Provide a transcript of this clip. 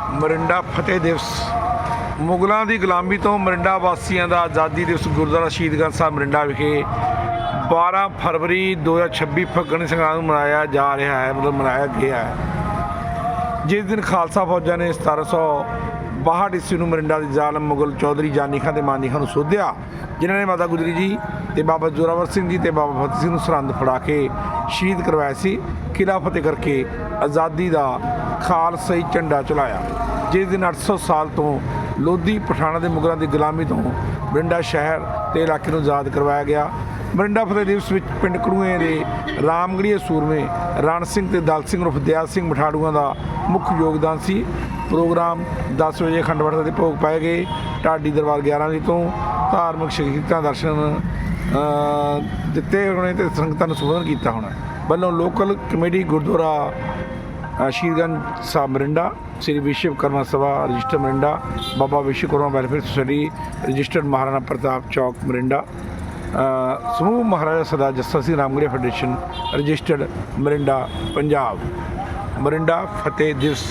Mirinda ਫਤਿਹ ਦਿਵਸ। ਮੁਗਲਾਂ ਦੀ ਗੁਲਾਮੀ ਤੋਂ ਮਰਿੰਡਾ ਵਾਸੀਆਂ ਦਾ ਆਜ਼ਾਦੀ ਦਿਵਸ ਗੁਰਦੁਆਰਾ ਸ਼ਹੀਦਗੰਜ ਸਾਹਿਬ ਮਰਿੰਡਾ ਵਿਖੇ 12 ਫਰਵਰੀ 2026 ਫੱਗਣ ਸੰਗਰਾਂਦ ਨੂੰ ਮਨਾਇਆ ਜਾ ਰਿਹਾ ਹੈ, ਮਤਲਬ ਮਨਾਇਆ ਗਿਆ ਹੈ। ਜਿਸ ਦਿਨ ਖਾਲਸਾ ਫੌਜਾਂ ਨੇ 1762 ਈਸਵੀ ਨੂੰ ਮਰਿੰਡਾ ਦੇ ਜ਼ਾਲਮ ਮੁਗਲ ਚੌਧਰੀ ਜਾਨੀ ਖਾਨ ਤੇ ਮਾਨੀ ਖਾਨ ਨੂੰ ਸੋਧਿਆ, ਜਿਨ੍ਹਾਂ ਨੇ ਮਾਤਾ ਗੁਜਰੀ ਜੀ ਤੇ ਬਾਬਾ ਜ਼ੋਰਾਵਰ ਸਿੰਘ ਜੀ ਤੇ ਬਾਬਾ ਫਤਿਹ ਸਿੰਘ ਨੂੰ ਸਰਹੰਦ ਫੜਾ ਕੇ ਸ਼ਹੀਦ ਕਰਵਾਇਆ ਸੀ। ਕਿਲਾ ਫਤਿਹ ਕਰਕੇ ਆਜ਼ਾਦੀ ਦਾ ਖਾਲਸਾਈ ਝੰਡਾ ਚਲਾਇਆ। ਜਿਸ ਦਿਨ 800 ਸਾਲ ਤੋਂ ਲੋਧੀ, ਪਠਾਣਾ ਦੇ ਮੁਗਲਾਂ ਦੀ ਗੁਲਾਮੀ ਤੋਂ ਬਰਿੰਡਾ ਸ਼ਹਿਰ ਤੇ ਇਲਾਕੇ ਨੂੰ ਆਜ਼ਾਦ ਕਰਵਾਇਆ ਗਿਆ। ਬਰਿੰਡਾ ਫਤਿਹ ਦਿਵਸ ਵਿੱਚ ਪਿੰਡ ਕੜੂਏ ਦੇ ਰਾਮਗੜੀਏ ਸੂਰਮੇ, ਰਣ ਸਿੰਘ ਤੇ ਦਲ ਸਿੰਘ, ਉਰਫ ਦਿਆਲ ਸਿੰਘ ਮਠਾੜੂਆਂ ਦਾ ਮੁੱਖ ਯੋਗਦਾਨ ਸੀ। ਪ੍ਰੋਗਰਾਮ 10 ਵਜੇ ਅਖੰਡ ਪਾਠ ਦੇ ਭੋਗ ਪਾਏ ਗਏ। ਢਾਡੀ ਦਰਬਾਰ 11 ਵਜੇ ਤੋਂ ਧਾਰਮਿਕ ਸ਼ਹੀਦਾਂ ਦਰਸ਼ਨ ਦਿੱਤੇ ਹੋਣੇ ਤੇ ਸੰਗਤਾਂ ਨੂੰ ਸੰਬੋਧਨ ਕੀਤਾ ਹੋਣਾ। ਵੱਲੋਂ ਲੋਕਲ ਕਮੇਟੀ ਗੁਰਦੁਆਰਾ ਅ, Sahib Morinda Sri Vishwakarma Sabha register Morinda Baba Vishwakarma welfare society registered Maharana Pratap Chowk Morinda ਸਮੂਹ ਮਹਾਰਾਜਾ ਸਰਦਾਰ ਜੱਸਾ ਸਿੰਘ ਰਾਮਗੜੀਆ ਫੈਡਰੇਸ਼ਨ ਰਜਿਸਟਰਡ ਮਰਿੰਡਾ ਪੰਜਾਬ। ਮਰਿੰਡਾ ਫਤਿਹ ਦਿਵਸ।